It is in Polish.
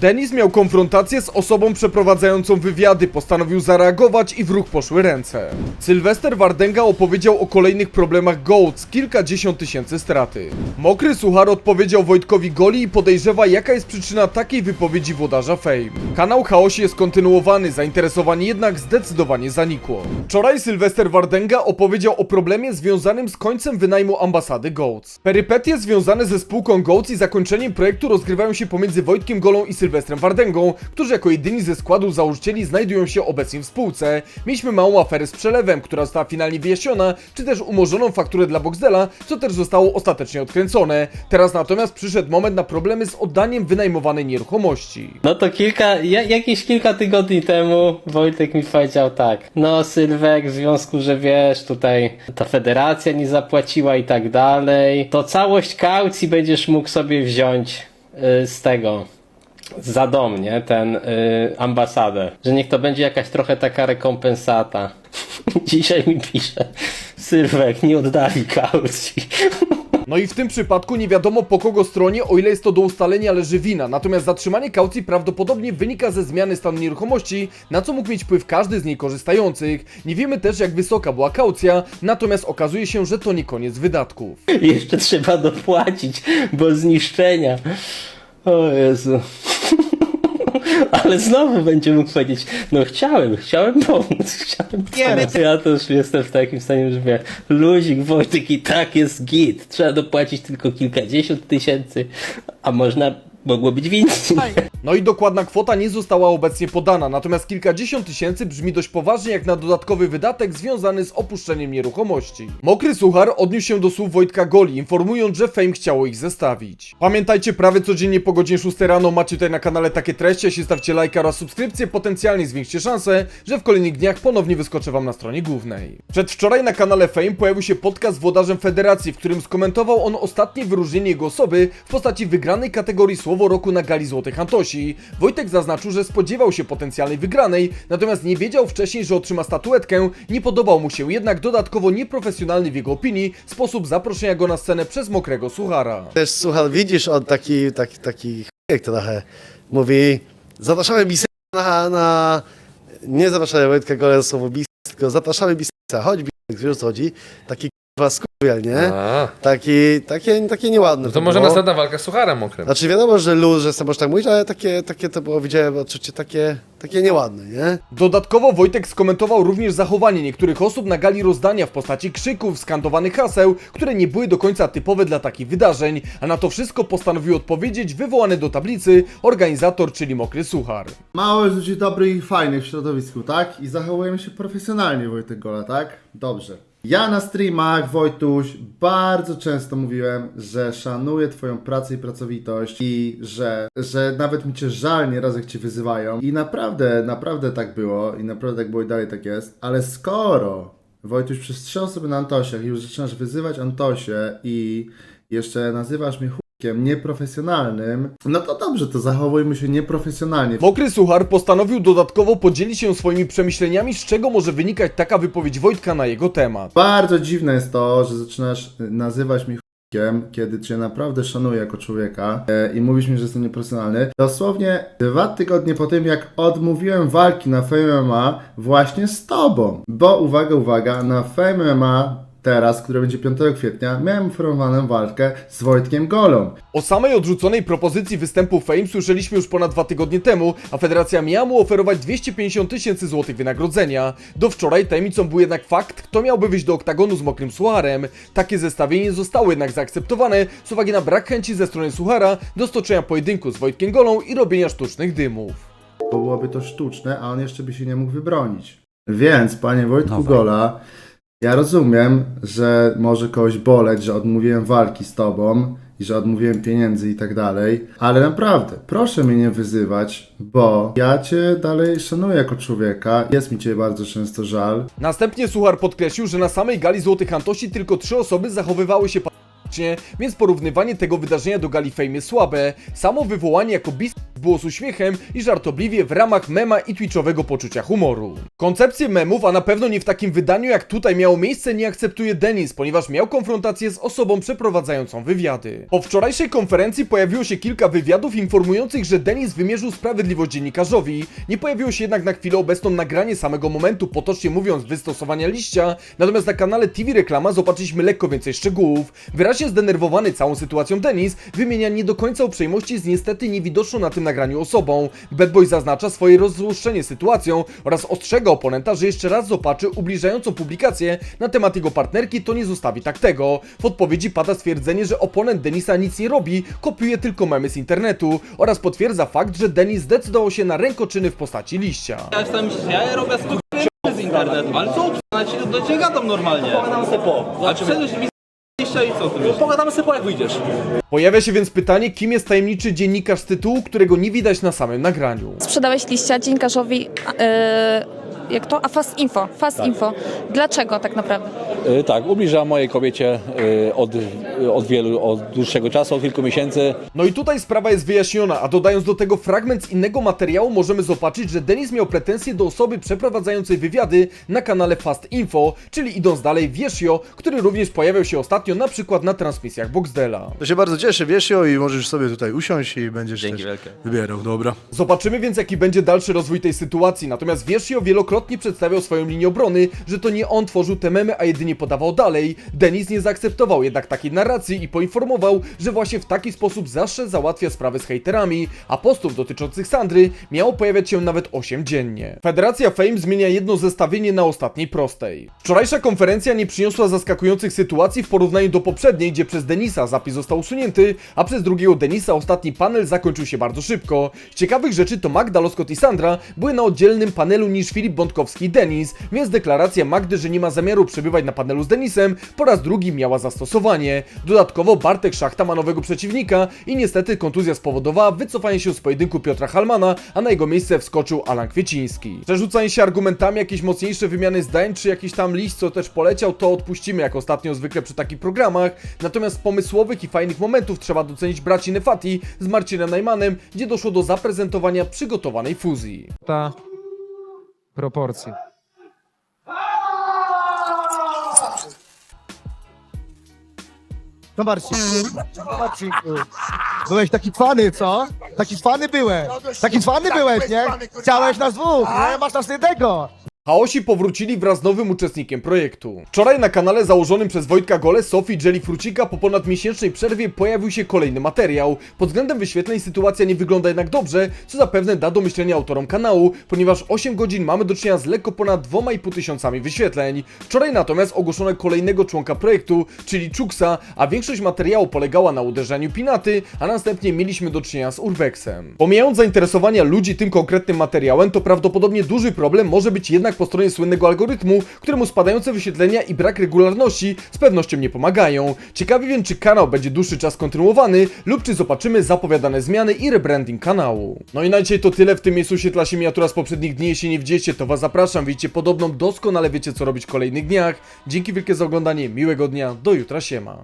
Denis miał konfrontację z osobą przeprowadzającą wywiady, postanowił zareagować i w ruch poszły ręce. Sylwester Wardenga opowiedział o kolejnych problemach GOATS, kilkadziesiąt tysięcy straty. Mokry Suchar odpowiedział Wojtkowi Goli i podejrzewa jaka jest przyczyna takiej wypowiedzi włodarza Fame. Kanał Chaosi jest kontynuowany, zainteresowanie jednak zdecydowanie zanikło. Wczoraj Sylwester Wardenga opowiedział o problemie związanym z końcem wynajmu ambasady GOATS. Perypetie związane ze spółką GOATS i zakończeniem projektu rozgrywają się pomiędzy Wojtkiem Golą i Sylwestrem Wardęgą, którzy jako jedyni ze składu założycieli znajdują się obecnie w spółce. Mieliśmy małą aferę z przelewem, która została finalnie wyjaśniona, czy też umorzoną fakturę dla Boxdela, co też zostało ostatecznie odkręcone. Teraz natomiast przyszedł moment na problemy z oddaniem wynajmowanej nieruchomości. No to kilka, ja, jakieś kilka tygodni temu Wojtek mi powiedział tak. No Sylwek, w związku, że wiesz, tutaj ta federacja nie zapłaciła i tak dalej, to całość kaucji będziesz mógł sobie wziąć y, z tego. Za dom, nie? Ten y, ambasadę. Że niech to będzie jakaś trochę taka rekompensata. Dzisiaj mi pisze. Sylwek, nie oddali kaucji. No i w tym przypadku nie wiadomo po kogo stronie, o ile jest to do ustalenia leży wina. Natomiast zatrzymanie kaucji prawdopodobnie wynika ze zmiany stanu nieruchomości, na co mógł mieć wpływ każdy z niej korzystających. Nie wiemy też jak wysoka była kaucja, natomiast okazuje się, że to nie koniec wydatków. Jeszcze trzeba dopłacić, bo zniszczenia. O Jezu. Ale znowu będzie mógł powiedzieć, no chciałem, chciałem pomóc, chciałem pomóc. Ja już jestem w takim stanie, że mówię, luzik, Wojtek i tak jest git. Trzeba dopłacić tylko kilkadziesiąt tysięcy, a można, mogło być więcej. No i dokładna kwota nie została obecnie podana, natomiast kilkadziesiąt tysięcy brzmi dość poważnie jak na dodatkowy wydatek związany z opuszczeniem nieruchomości. Mokry Suchar odniósł się do słów Wojtka Goli, informując, że Fame chciało ich zestawić. Pamiętajcie, prawie codziennie po godzinie 6 rano macie tutaj na kanale takie treści, jeśli stawcie lajka oraz subskrypcję, potencjalnie zwiększcie szansę, że w kolejnych dniach ponownie wyskoczę wam na stronie głównej. Przedwczoraj na kanale Fame pojawił się podcast z włodarzem Federacji, w którym skomentował on ostatnie wyróżnienie jego osoby w postaci wygranej kategorii Słowo Roku na Gali Złotych Antosi. Wojtek zaznaczył, że spodziewał się potencjalnej wygranej, natomiast nie wiedział wcześniej, że otrzyma statuetkę, nie podobał mu się jednak dodatkowo nieprofesjonalny w jego opinii sposób zaproszenia go na scenę przez mokrego suchara. Też słuchaj, widzisz, on taki, taki, taki jak trochę mówi, zapraszamy Bisa na, na nie zapraszamy Wojtka Gola słowo Bis, tylko zapraszamy Bisa, chodź Bis, wiesz co chodzi, taki skurwiel, nie? A, Taki, takie, takie nieładne no to może było. następna walka z Sucharem mokrym. Znaczy wiadomo, że luz, że sobie możesz tak mówić, ale takie, takie to było, widziałem odczucie takie, takie nieładne, nie? Dodatkowo Wojtek skomentował również zachowanie niektórych osób na gali rozdania w postaci krzyków, skandowanych haseł, które nie były do końca typowe dla takich wydarzeń, a na to wszystko postanowił odpowiedzieć wywołany do tablicy organizator, czyli Mokry Suchar. Mało jest ludzi dobrych i fajnych w środowisku, tak? I zachowujemy się profesjonalnie, Wojtek Gola, tak? Dobrze. Ja na streamach, Wojtuś, bardzo często mówiłem, że szanuję Twoją pracę i pracowitość i że, że nawet mi Cię żal nieraz jak Cię wyzywają. I naprawdę, naprawdę tak było i naprawdę tak było i dalej tak jest. Ale skoro Wojtuś przez trzy osoby na Antosiach i już zaczynasz wyzywać Antosię i jeszcze nazywasz mnie chłopkiem nieprofesjonalnym, no to dobrze, to zachowujmy się nieprofesjonalnie. Mokry Suchar postanowił dodatkowo podzielić się swoimi przemyśleniami, z czego może wynikać taka wypowiedź Wojtka na jego temat. Bardzo dziwne jest to, że zaczynasz nazywać mnie kiedy cię naprawdę szanuję jako człowieka e, i mówisz mi, że jestem nieprofesjonalny. Dosłownie dwa tygodnie po tym, jak odmówiłem walki na Fame MMA właśnie z tobą. Bo uwaga, uwaga, na Fame MMA teraz, które będzie 5 kwietnia, miałem oferowaną walkę z Wojtkiem Golą. O samej odrzuconej propozycji występu Fame słyszeliśmy już ponad dwa tygodnie temu, a federacja miała mu oferować 250 tysięcy złotych wynagrodzenia. Do wczoraj tajemnicą był jednak fakt, kto miałby wyjść do oktagonu z mokrym Sucharem. Takie zestawienie zostało jednak zaakceptowane z uwagi na brak chęci ze strony Suchara do stoczenia pojedynku z Wojtkiem Golą i robienia sztucznych dymów. bo byłoby to sztuczne, a on jeszcze by się nie mógł wybronić. Więc, panie Wojtku Gola, ja rozumiem, że może kogoś boleć, że odmówiłem walki z tobą i że odmówiłem pieniędzy i tak dalej, ale naprawdę, proszę mnie nie wyzywać, bo ja cię dalej szanuję jako człowieka, jest mi cię bardzo często żal, Następnie Suchar podkreślił, że na samej gali Złotych Antosi tylko trzy osoby zachowywały się więc porównywanie tego wydarzenia do Gali jest słabe. Samo wywołanie jako bis było z uśmiechem i żartobliwie w ramach mema i twitchowego poczucia humoru. Koncepcję memów, a na pewno nie w takim wydaniu jak tutaj miało miejsce, nie akceptuje Denis, ponieważ miał konfrontację z osobą przeprowadzającą wywiady. Po wczorajszej konferencji pojawiło się kilka wywiadów informujących, że Denis wymierzył sprawiedliwość dziennikarzowi. Nie pojawiło się jednak na chwilę obecną nagranie samego momentu, potocznie mówiąc, wystosowania liścia, natomiast na kanale TV Reklama zobaczyliśmy lekko więcej szczegółów. Wyraźnie zdenerwowany całą sytuacją Denis wymienia nie do końca uprzejmości z niestety niewidoczną na tym nagraniu osobą. Bad Boy zaznacza swoje rozluszczenie sytuacją oraz ostrzega oponenta, że jeszcze raz zobaczy ubliżającą publikację na temat jego partnerki, to nie zostawi tak tego. W odpowiedzi pada stwierdzenie, że oponent Denisa nic nie robi, kopiuje tylko memy z internetu oraz potwierdza fakt, że Denis zdecydował się na rękoczyny w postaci liścia. Ja jestem, ja robię z internetu, ale co ci, do ciebie gadam normalnie. Pogadamy sobie po. A Zobaczymy. przyszedłeś mi i co ty wiesz? Pogadamy sobie po, jak wyjdziesz. Pojawia się więc pytanie, kim jest tajemniczy dziennikarz z tytułu, którego nie widać na samym nagraniu. Sprzedałeś liścia dziennikarzowi, e, jak to? A Fast Info. Fast Info. Dlaczego tak naprawdę? Y, tak, ubliżam mojej kobiecie y, od, y, od wielu, od dłuższego czasu, od kilku miesięcy. No i tutaj sprawa jest wyjaśniona, a dodając do tego fragment z innego materiału możemy zobaczyć, że Denis miał pretensje do osoby przeprowadzającej wywiady na kanale Fast Info, czyli idąc dalej Wieszio, który również pojawiał się ostatnio na przykład na transmisjach Boxdela. To się bardzo cieszę, wiesz ją i możesz sobie tutaj usiąść i będziesz Dzięki też wielkie. wybierał, dobra. Zobaczymy więc jaki będzie dalszy rozwój tej sytuacji, natomiast Wieszio wielokrotnie przedstawiał swoją linię obrony, że to nie on tworzył te memy, a jedynie podawał dalej. Denis nie zaakceptował jednak takiej narracji i poinformował, że właśnie w taki sposób zawsze załatwia sprawy z hejterami, a postów dotyczących Sandry miało pojawiać się nawet 8 dziennie. Federacja Fame zmienia jedno zestawienie na ostatniej prostej. Wczorajsza konferencja nie przyniosła zaskakujących sytuacji w porównaniu do poprzedniej, gdzie przez Denisa zapis został usunięty, a przez drugiego Denisa ostatni panel zakończył się bardzo szybko. Z ciekawych rzeczy to Magda Loskot i Sandra były na oddzielnym panelu niż Filip Bątkowski i Denis, więc deklaracja Magdy, że nie ma zamiaru przebywać na panelu z Denisem, po raz drugi miała zastosowanie. Dodatkowo Bartek Szachta ma nowego przeciwnika i niestety kontuzja spowodowała wycofanie się z pojedynku Piotra Halmana, a na jego miejsce wskoczył Alan Kwieciński. Przerzucanie się argumentami, jakieś mocniejsze wymiany zdań, czy jakiś tam liść, co też poleciał, to odpuścimy jak ostatnio zwykle przy takich programach. Natomiast pomysłowych i fajnych momentów trzeba docenić braci Nefati z Marcinem Najmanem, gdzie doszło do zaprezentowania przygotowanej fuzji. ta proporcji. No Marcin. Byłeś taki cwany, co? Taki cwany byłeś. Taki cwany byłeś, nie? Chciałeś nas dwóch, nie? Masz nas jednego. Chaosi powrócili wraz z nowym uczestnikiem projektu. Wczoraj na kanale założonym przez Wojtka Gole, Sofii Jelly Frucika po ponad miesięcznej przerwie pojawił się kolejny materiał. Pod względem wyświetleń sytuacja nie wygląda jednak dobrze, co zapewne da do myślenia autorom kanału, ponieważ 8 godzin mamy do czynienia z lekko ponad 2,5 tysiącami wyświetleń. Wczoraj natomiast ogłoszono kolejnego członka projektu, czyli Czuksa, a większość materiału polegała na uderzaniu Pinaty, a następnie mieliśmy do czynienia z Urbexem. Pomijając zainteresowania ludzi tym konkretnym materiałem, to prawdopodobnie duży problem może być jednak po stronie słynnego algorytmu, któremu spadające wyświetlenia i brak regularności z pewnością nie pomagają. Ciekawi więc, czy kanał będzie dłuższy czas kontynuowany, lub czy zobaczymy zapowiadane zmiany i rebranding kanału. No i na dzisiaj to tyle, w tym miejscu świetla się miniatura z poprzednich dni, jeśli nie widzicie, to was zapraszam, widzicie podobną, doskonale wiecie co robić w kolejnych dniach. Dzięki wielkie za oglądanie, miłego dnia, do jutra, siema.